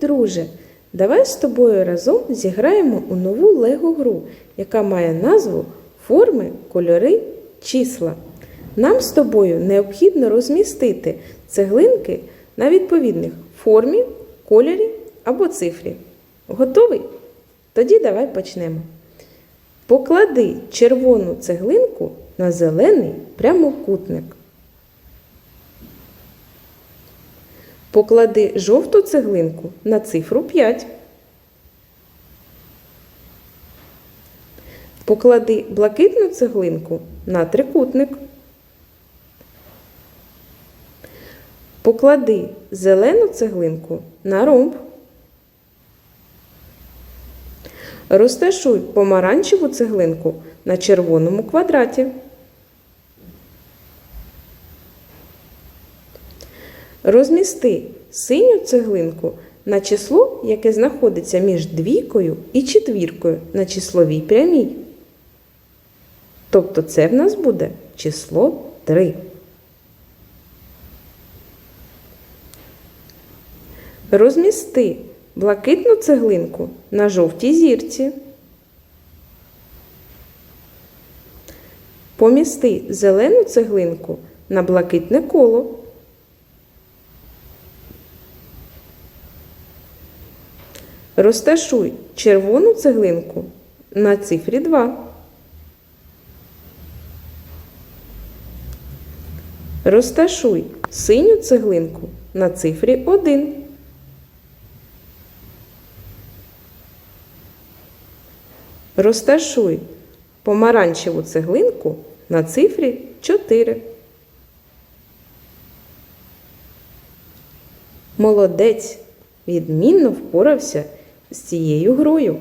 друже, давай з тобою разом зіграємо у нову лего-гру, яка має назву Форми, кольори, числа. Нам з тобою необхідно розмістити цеглинки на відповідних формі, кольорі або цифрі. Готовий? Тоді давай почнемо. Поклади червону цеглинку на зелений прямокутник. Поклади жовту цеглинку на цифру 5. Поклади блакитну цеглинку на трикутник. Поклади зелену цеглинку на ромб. Розташуй помаранчеву цеглинку на червоному квадраті. Розмісти синю цеглинку на число, яке знаходиться між двійкою і четвіркою на числовій прямій. Тобто це в нас буде число 3. Розмісти блакитну цеглинку на жовтій зірці. Помісти зелену цеглинку на блакитне коло. Розташуй червону цеглинку на цифрі 2. Розташуй синю цеглинку на цифрі 1. Розташуй помаранчеву цеглинку на цифрі 4. Молодець відмінно впорався з цією грою.